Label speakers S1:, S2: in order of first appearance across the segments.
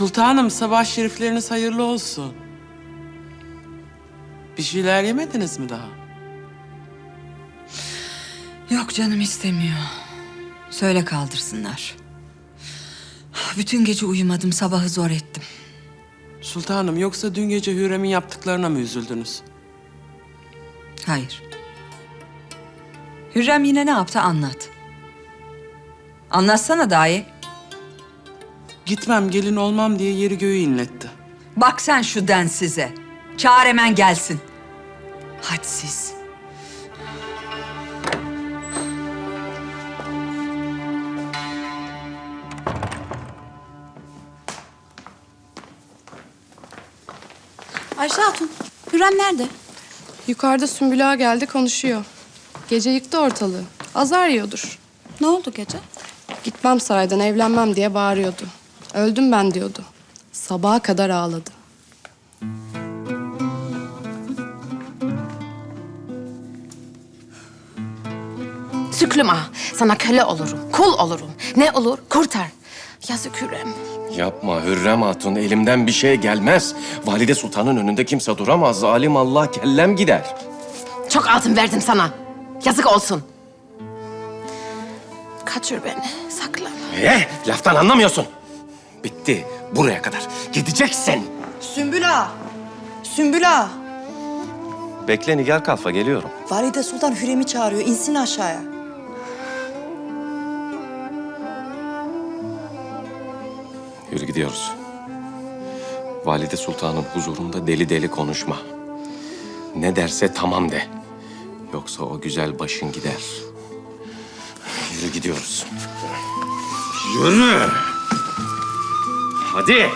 S1: Sultanım sabah şerifleriniz hayırlı olsun. Bir şeyler yemediniz mi daha?
S2: Yok canım istemiyor. Söyle kaldırsınlar. Bütün gece uyumadım, sabahı zor ettim.
S1: Sultanım yoksa dün gece Hürrem'in yaptıklarına mı üzüldünüz?
S2: Hayır. Hürrem yine ne yaptı anlat. Anlatsana dahi.
S1: Gitmem gelin olmam diye yeri göğü inletti.
S2: Bak sen şu densize. Çağır hemen gelsin. Hadsiz.
S3: Ayşe Hatun, Hürrem nerede?
S4: Yukarıda Sümbül Ağa geldi konuşuyor. Gece yıktı ortalığı. Azar yiyordur.
S3: Ne oldu gece?
S4: Gitmem saraydan evlenmem diye bağırıyordu. Öldüm ben diyordu. Sabaha kadar ağladı.
S5: Süklüm ağa, sana köle olurum, kul olurum. Ne olur kurtar. Yazık Hürrem.
S6: Yapma Hürrem Hatun, elimden bir şey gelmez. Valide Sultan'ın önünde kimse duramaz. Zalim Allah kellem gider.
S5: Çok altın verdim sana. Yazık olsun. Kaçır beni, sakla.
S6: Eh, laftan anlamıyorsun. Bitti, buraya kadar. Gideceksin.
S7: Sümbül Ağa! Sümbül Ağa!
S6: Bekle Nigar Kalfa, geliyorum.
S7: Valide Sultan Hürrem'i çağırıyor. İnsin aşağıya.
S6: Yürü gidiyoruz. Valide Sultan'ın huzurunda deli deli konuşma. Ne derse tamam de. Yoksa o güzel başın gider. Yürü gidiyoruz. Yürü! Hadi!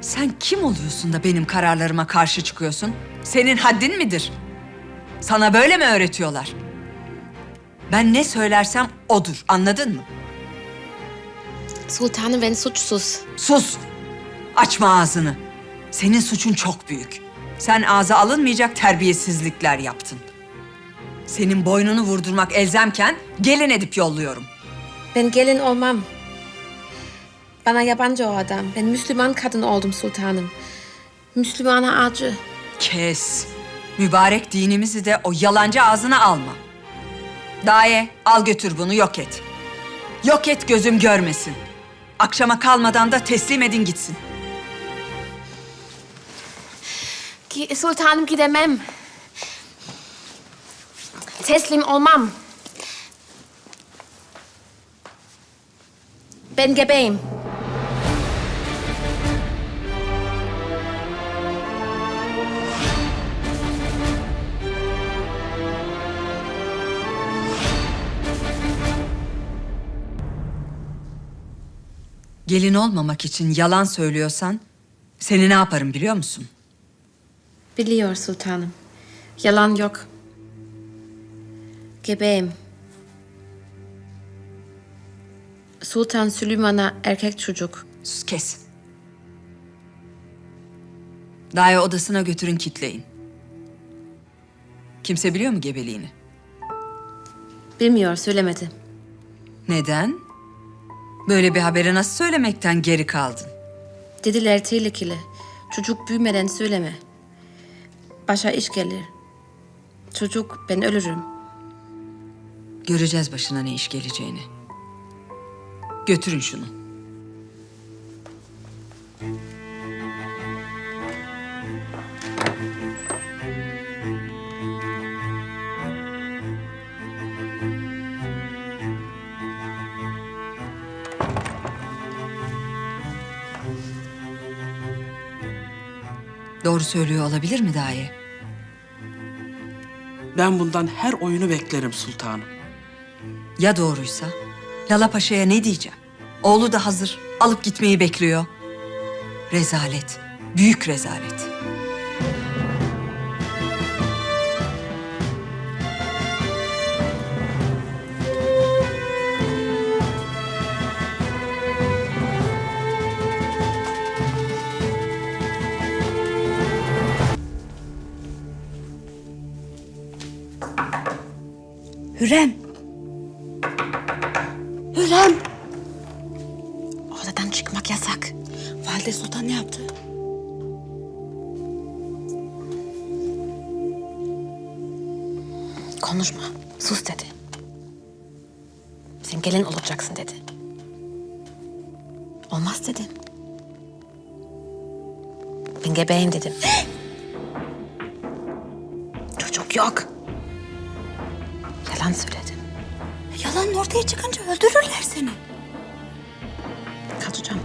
S2: Sen kim oluyorsun da benim kararlarıma karşı çıkıyorsun? Senin haddin midir? Sana böyle mi öğretiyorlar? Ben ne söylersem odur, anladın mı?
S5: Sultanım ben suçsuz.
S2: Sus! Açma ağzını. Senin suçun çok büyük. Sen ağza alınmayacak terbiyesizlikler yaptın. Senin boynunu vurdurmak elzemken gelin edip yolluyorum.
S8: Ben gelin olmam. Bana yabancı o adam. Ben Müslüman kadın oldum sultanım. Müslümana acı.
S2: Kes. Mübarek dinimizi de o yalancı ağzına alma. Daye al götür bunu yok et. Yok et gözüm görmesin. Akşama kalmadan da teslim edin gitsin.
S8: Ki, sultanım gidemem. Teslim olmam. Ben gebeyim.
S2: Gelin olmamak için yalan söylüyorsan seni ne yaparım biliyor musun?
S8: Biliyor sultanım. Yalan yok. Gebeyim. Sultan Süleyman'a erkek çocuk.
S2: Sus kes. Daye odasına götürün kitleyin. Kimse biliyor mu gebeliğini?
S8: Bilmiyor, söylemedi.
S2: Neden? Böyle bir haberi nasıl söylemekten geri kaldın?
S8: Dediler tehlikeli. Çocuk büyümeden söyleme. Başa iş gelir. Çocuk ben ölürüm.
S2: Göreceğiz başına ne iş geleceğini. Götürün şunu. Doğru söylüyor olabilir mi dahi?
S1: Ben bundan her oyunu beklerim sultanım.
S2: Ya doğruysa? Lala Paşa'ya ne diyeceğim? Oğlu da hazır. Alıp gitmeyi bekliyor. Rezalet. Büyük rezalet.
S3: Hürrem. Hürrem.
S5: Odadan çıkmak yasak.
S3: Valide Sultan ne yaptı?
S5: Konuşma. Sus dedi. Sen gelin olacaksın dedi. Olmaz dedim. Ben gebeyim dedim. Çocuk yok. Yalan söyledim.
S3: Yalan ortaya çıkınca öldürürler seni.
S5: Kaçacağım.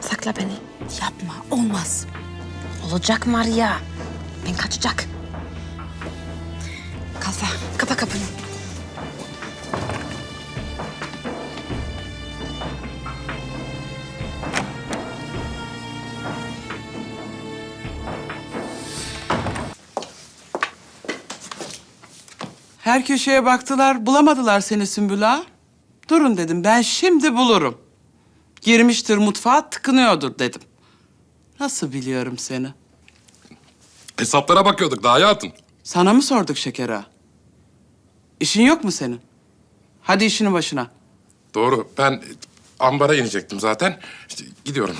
S5: Sakla beni.
S3: Yapma olmaz.
S5: Olacak Maria. Ben kaçacak.
S3: Kalfa kapa kapını.
S1: Her köşeye baktılar, bulamadılar seni Sümbül Ağa. Durun dedim, ben şimdi bulurum. Girmiştir mutfağa, tıkınıyordur dedim. Nasıl biliyorum seni?
S9: Hesaplara bakıyorduk daha hayatım.
S1: Sana mı sorduk Şeker Ağa? İşin yok mu senin? Hadi işinin başına.
S9: Doğru. Ben ambara inecektim zaten. İşte gidiyorum.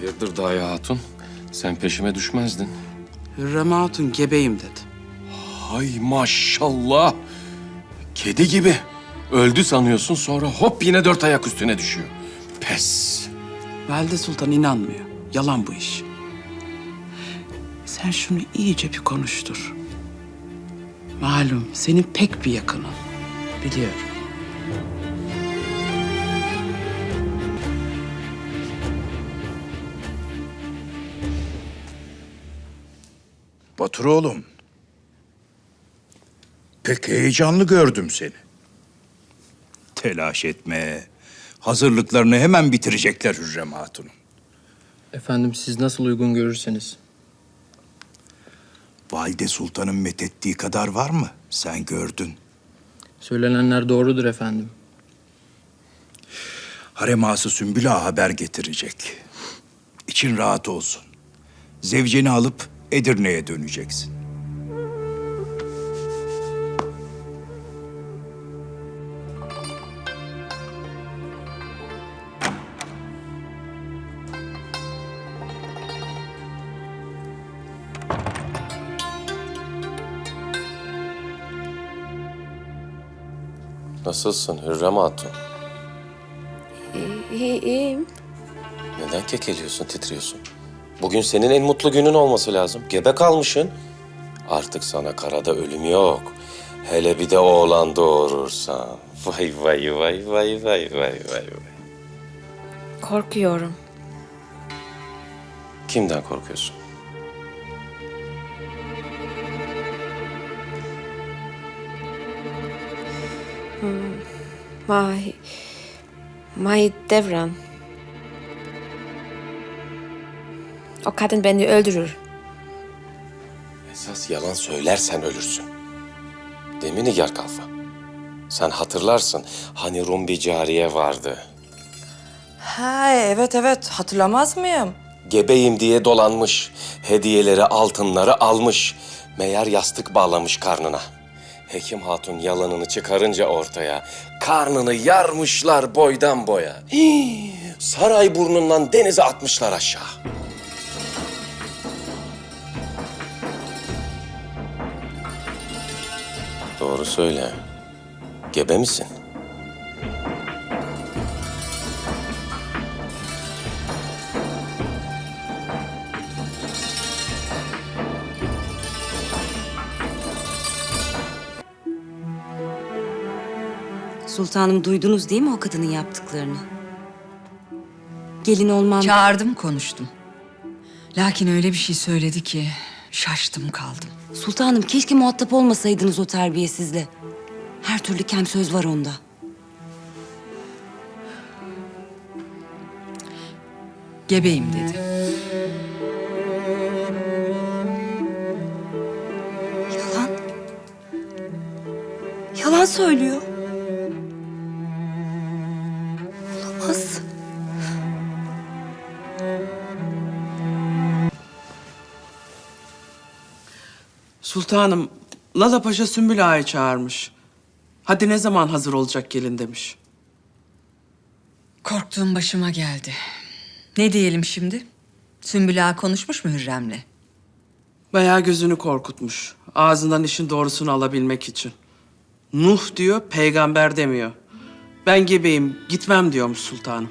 S6: Hayırdır Daya Hatun? Sen peşime düşmezdin.
S1: Hürrem Hatun gebeyim dedi.
S6: Hay maşallah. Kedi gibi. Öldü sanıyorsun sonra hop yine dört ayak üstüne düşüyor. Pes.
S1: Valide Sultan inanmıyor. Yalan bu iş. Sen şunu iyice bir konuştur. Malum senin pek bir yakının. Biliyorum.
S10: Batur oğlum. Pek heyecanlı gördüm seni. Telaş etme. Hazırlıklarını hemen bitirecekler Hürrem Hatun'un.
S11: Efendim siz nasıl uygun görürseniz.
S10: Valide Sultan'ın methettiği kadar var mı? Sen gördün.
S11: Söylenenler doğrudur efendim.
S10: Harem ağası Sümbül Ağa haber getirecek. İçin rahat olsun. Zevceni alıp Edirne'ye döneceksin.
S6: Nasılsın Hürrem Hatun?
S8: İyi, iyiyim.
S6: Neden kekeliyorsun, titriyorsun? Bugün senin en mutlu günün olması lazım. Gebe kalmışsın. Artık sana karada ölüm yok. Hele bir de oğlan doğurursan. Vay vay vay vay vay vay vay vay.
S8: Korkuyorum.
S6: Kimden korkuyorsun?
S8: May... May Devran. O kadın beni öldürür.
S6: Esas yalan söylersen ölürsün. Değil mi Nigar Kalfa? Sen hatırlarsın hani Rum bir cariye vardı.
S7: Ha evet evet hatırlamaz mıyım?
S6: Gebeyim diye dolanmış. Hediyeleri, altınları almış. Meğer yastık bağlamış karnına. Hekim hatun yalanını çıkarınca ortaya karnını yarmışlar boydan boya. Hii, saray burnundan denize atmışlar aşağı. Doğru söyle. Gebe misin?
S3: Sultanım duydunuz değil mi o kadının yaptıklarını? Gelin olmam...
S2: Çağırdım konuştum. Lakin öyle bir şey söyledi ki şaştım kaldım.
S3: Sultanım keşke muhatap olmasaydınız o terbiyesizle. Her türlü kem söz var onda.
S2: Gebeyim dedi.
S3: Yalan. Yalan söylüyor.
S1: Sultanım, Lala Paşa Sümbül Ağa'yı çağırmış. Hadi ne zaman hazır olacak gelin demiş.
S2: Korktuğum başıma geldi. Ne diyelim şimdi? Sümbül Ağa konuşmuş mu Hürrem'le?
S1: Bayağı gözünü korkutmuş. Ağzından işin doğrusunu alabilmek için. Nuh diyor, peygamber demiyor. Ben gebeyim, gitmem diyormuş sultanım.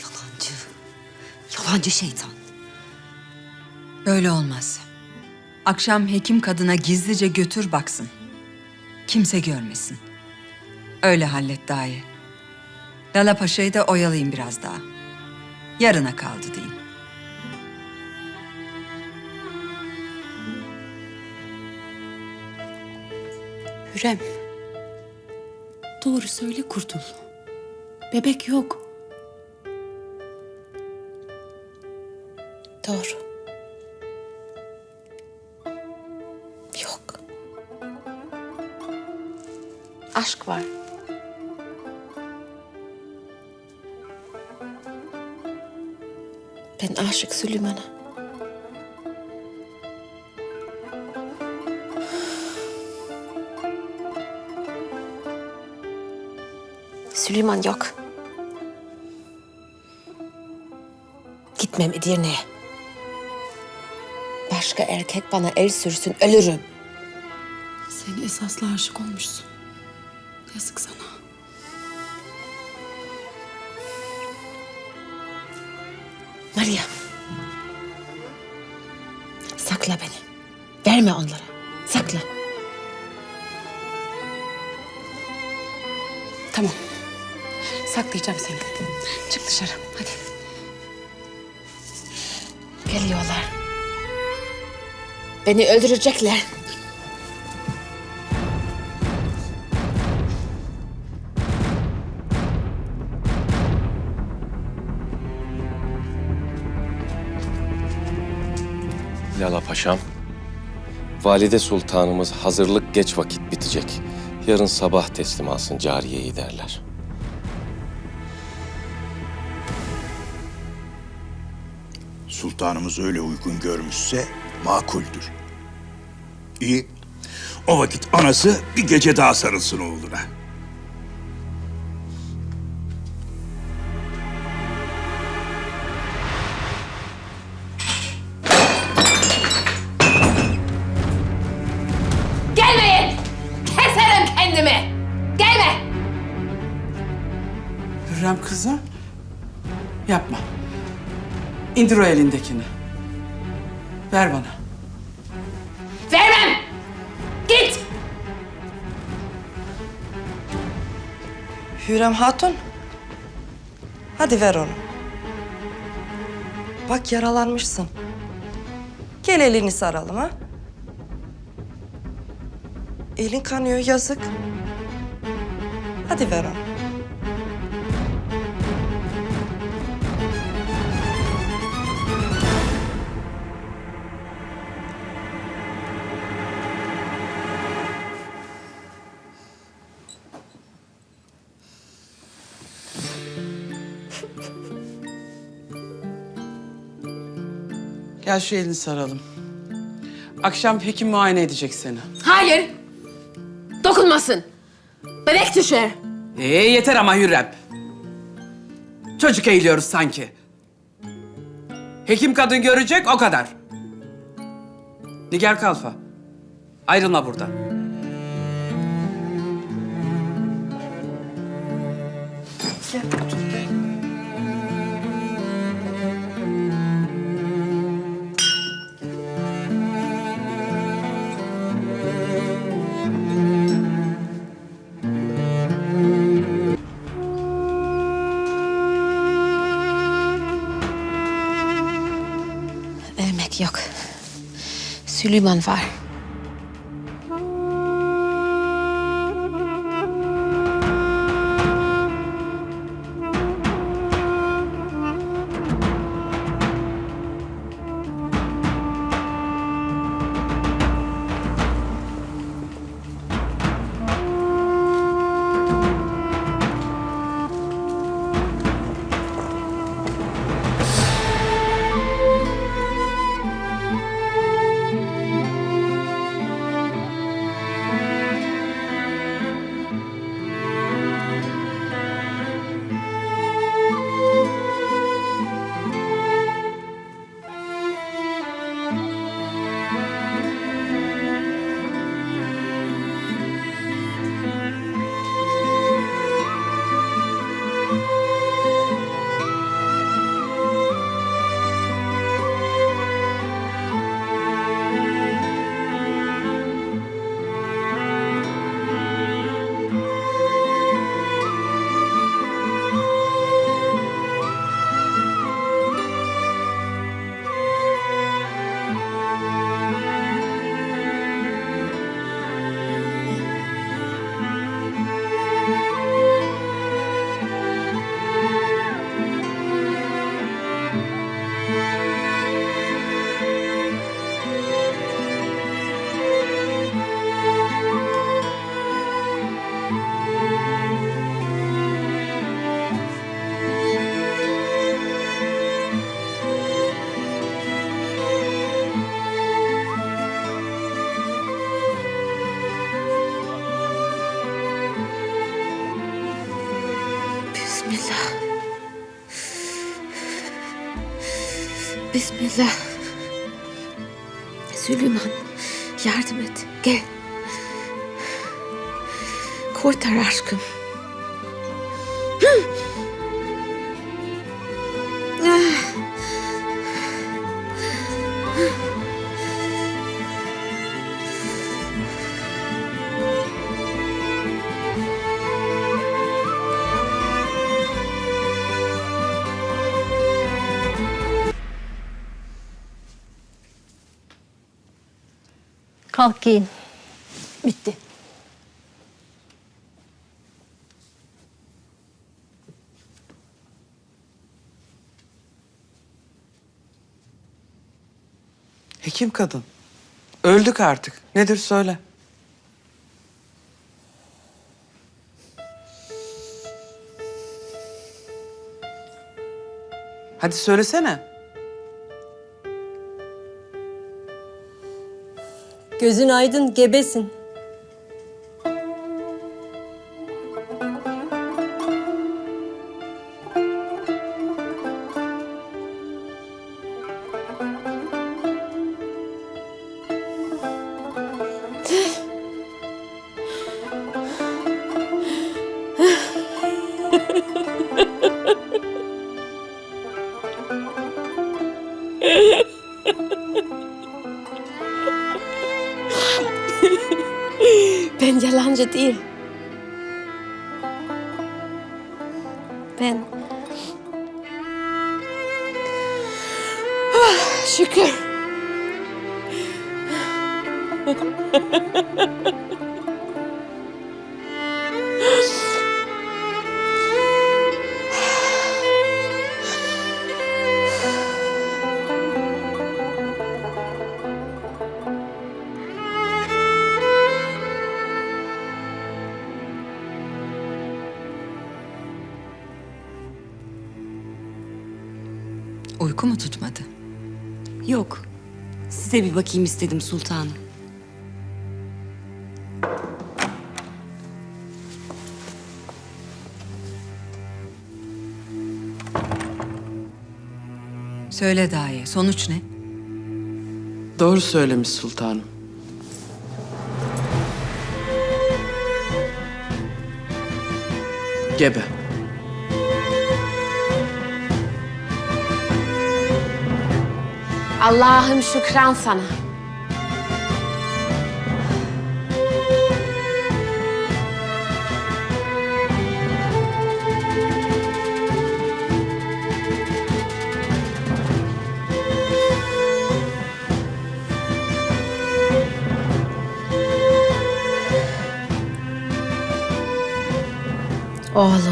S3: Yalancı. Yalancı şeytan.
S2: Böyle olmaz. Akşam hekim kadına gizlice götür baksın. Kimse görmesin. Öyle hallet dahi. Lala Paşa'yı da oyalayayım biraz daha. Yarına kaldı deyin.
S12: Hürrem. Doğru söyle kurtul. Bebek yok.
S5: Doğru. Aşk var. Ben aşık Süleyman'a. Süleyman yok. Gitmem Edirne'ye. Başka erkek bana el sürsün ölürüm.
S12: Sen esaslı aşık olmuşsun. Yazık sana.
S5: Maria. Sakla beni. Verme onlara. Sakla.
S12: Tamam. Saklayacağım seni. Çık dışarı. Hadi.
S5: Geliyorlar. Beni öldürecekler.
S6: Lala Paşam. Valide Sultanımız hazırlık geç vakit bitecek. Yarın sabah teslim alsın cariyeyi derler.
S10: Sultanımız öyle uygun görmüşse makuldür. İyi. O vakit anası bir gece daha sarılsın oğluna.
S1: Hürrem kızım, yapma. İndir o elindekini. Ver bana.
S5: Vermem! Git!
S7: Hürrem Hatun. Hadi ver onu. Bak yaralanmışsın. Gel elini saralım ha. Elin kanıyor yazık. Hadi ver onu.
S1: Gel şu elini saralım. Akşam hekim muayene edecek seni.
S5: Hayır! Dokunmasın! Bebek düşer!
S1: Ee yeter ama Hürrem. Çocuk eğiliyoruz sanki. Hekim kadın görecek o kadar. Nigar Kalfa. Ayrılma buradan.
S7: Gel
S5: Süleyman var.
S8: Bismillah. Süleyman, yardım et. Gel. Kurtar aşkım.
S12: Kalk giyin. Bitti.
S1: Hekim kadın. Öldük artık. Nedir söyle. Hadi söylesene.
S7: Gözün aydın, gebesin.
S5: Ben yalancı değil. Ben... Ah, şükür.
S2: Uyku mu tutmadı?
S3: Yok. Size bir bakayım istedim sultanım.
S2: Söyle daye, sonuç ne?
S1: Doğru söylemiş sultanım. Gebe.
S5: Allah'ım şükran sana. Oğlum.